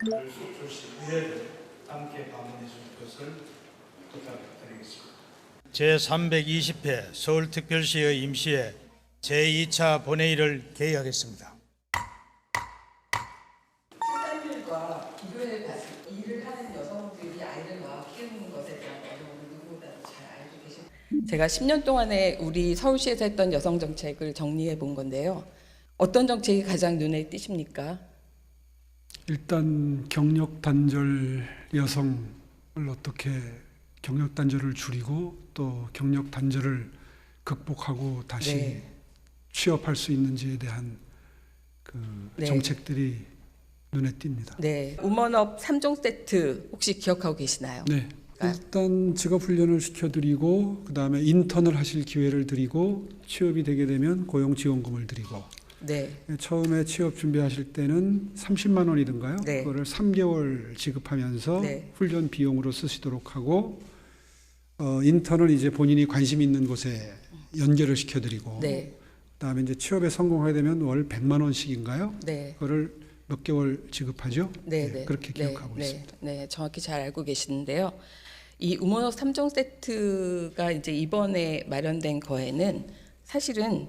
수 출시 의회를 함께 방문해 줄 것을 부탁드리겠습니다. 제320회 서울특별시의 임시회 제2차 본회의를 개의하겠습니다. 출산율과 비교해 봤을 때 일을 하는 여성들이 아이를 낳아 키우는 것에 대한 어려움을 누구보다도 잘 알고 계십니다. 제가 10년 동안에 우리 서울시에서 했던 여성 정책을 정리해 본 건데요. 어떤 정책이 가장 눈에 띄십니까? 일단 경력 단절 여성을 어떻게 경력 단절을 줄이고 또 경력 단절을 극복하고 다시 네. 취업할 수 있는지에 대한 그 네. 정책들이 눈에 띕니다. 네, 우먼업 3종 세트 혹시 기억하고 계시나요? 네. 일단 직업 훈련을 시켜드리고 그 다음에 인턴을 하실 기회를 드리고 취업이 되게 되면 고용 지원금을 드리고 네, 처음에 취업 준비하실 때는 30만 원이든가요? 네. 그거를 3개월 지급하면서 네. 훈련 비용으로 쓰시도록 하고 어, 인턴을 이제 본인이 관심 있는 곳에 연결을 시켜드리고 네, 그다음에 이제 취업에 성공하게 되면 월 100만 원씩인가요? 네. 그거를 몇 개월 지급하죠? 네, 네, 네. 그렇게 네, 기억하고 네, 있습니다. 네, 정확히 잘 알고 계시는데요. 이 우먼업 3종 세트가 이제 이번에 마련된 거에는 사실은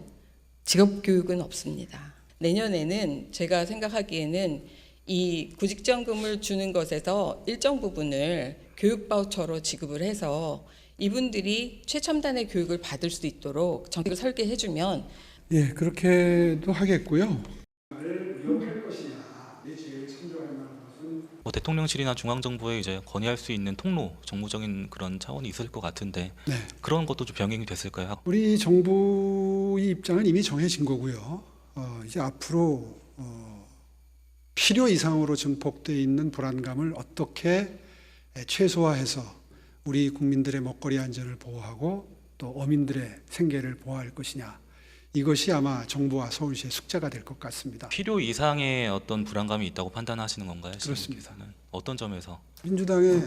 직업 교육은 없습니다. 내년에는 제가 생각하기에는 이 구직지원금을 주는 것에서 일정 부분을 교육 바우처로 지급을 해서 이분들이 최첨단의 교육을 받을 수 있도록 정책을 설계해 주면 예, 그렇게도 하겠고요. 위협할 것이냐, 내 제일 참조할 만한 것은 뭐 대통령실이나 중앙정부에 이제 건의할 수 있는 통로, 정무적인 그런 차원이 있을 것 같은데 네. 그런 것도 좀 병행이 됐을까요? 우리 정부의 입장은 이미 정해진 거고요. 어, 이제 앞으로 어, 필요 이상으로 증폭돼 있는 불안감을 어떻게 최소화해서 우리 국민들의 먹거리 안전을 보호하고 또 어민들의 생계를 보호할 것이냐 이것이 아마 정부와 서울시의 숙제가 될 것 같습니다. 필요 이상의 어떤 불안감이 있다고 판단하시는 건가요? 그렇습니다. 시민께서는? 어떤 점에서? 민주당의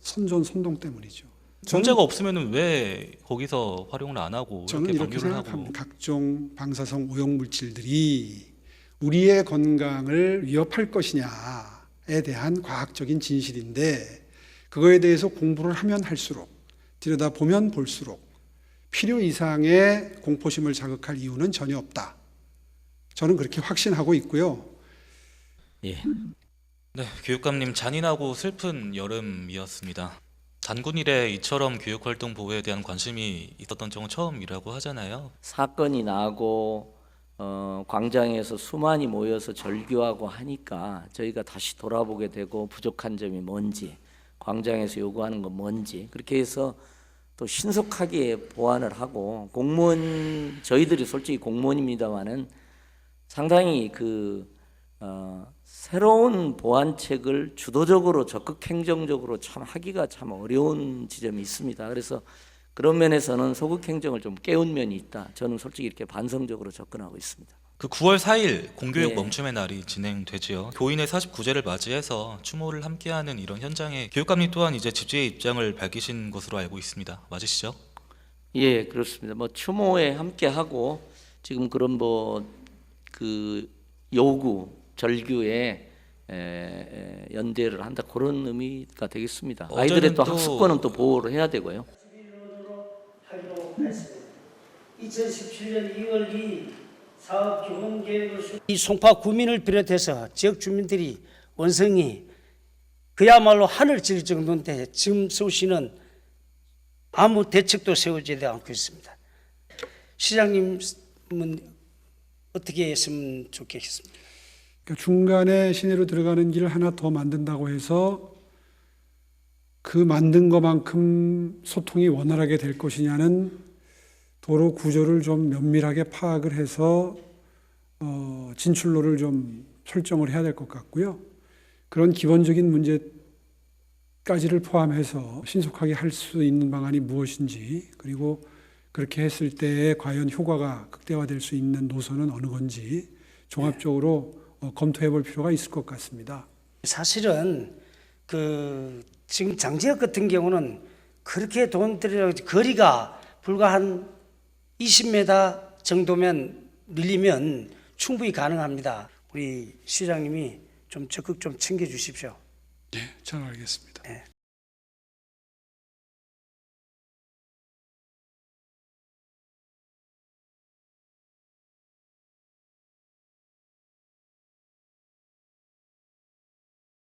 선전 선동 때문이죠. 문제가 없으면 왜 거기서 활용을 안 하고 저는 이렇게 이렇게 하고 생각합니다. 각종 방사성 오염 물질들이 우리의 건강을 위협할 것이냐에 대한 과학적인 진실인데 그거에 대해서 공부를 하면 할수록 들여다 보면 볼수록 필요 이상의 공포심을 자극할 이유는 전혀 없다. 저는 그렇게 확신하고 있고요. 예. 네, 교육감님 잔인하고 슬픈 여름이었습니다. 단군 이래 이처럼 교육 활동 보호에 대한 관심이 있었던 적은 처음이라고 하잖아요. 사건이 나고 어, 광장에서 수만이 모여서 절규하고 하니까 저희가 다시 돌아보게 되고 부족한 점이 뭔지 광장에서 요구하는 건 뭔지 그렇게 해서 또 신속하게 보완을 하고 공무원 저희들이 솔직히 공무원입니다만은 상당히 그 어, 새로운 보완책을 주도적으로 적극 행정적으로 참 하기가 참 어려운 지점이 있습니다. 그래서 그런 면에서는 소극 행정을 좀 깨운 면이 있다. 저는 솔직히 이렇게 반성적으로 접근하고 있습니다. 그 9월 4일 공교육 네. 멈춤의 날이 진행되지요. 교인의 49제를 맞이해서 추모를 함께하는 이런 현장에 교육감님 또한 이제 집주의 입장을 밝히신 것으로 알고 있습니다. 맞으시죠? 예, 그렇습니다. 뭐 추모에 함께 하고 지금 그런 뭐 그 요구 절규에 에, 에, 연대를 한다 그런 의미가 되겠습니다. 아이들의 또 또- 학습권은 또 보호를 해야 되고요. 하기로 했습니다. 2017년 2월 2일 사업 기본 계획을 수... 이 송파 구민을 비롯해서 지역 주민들이 원성이 그야말로 하늘 질 정도인데 지금 서울시는 아무 대책도 세우지 않고 있습니다. 시장님은 어떻게 했으면 좋겠습니까? 그러니까 중간에 시내로 들어가는 길을 하나 더 만든다고 해서 그 만든 것만큼 소통이 원활하게 될 것이냐는 도로 구조를 좀 면밀하게 파악을 해서 어, 진출로를 좀 설정을 해야 될 것 같고요. 그런 기본적인 문제까지를 포함해서 신속하게 할 수 있는 방안이 무엇인지 그리고 그렇게 했을 때에 과연 효과가 극대화될 수 있는 노선은 어느 건지 종합적으로 어, 검토해 볼 필요가 있을 것 같습니다. 사실은 그 지금 장지역 같은 경우는 그렇게 돈 들여 거리가 불과 한 20m 정도면 늘리면 충분히 가능합니다. 우리 시장님이 좀 적극 좀 챙겨 주십시오. 예, 잘 알겠습니다.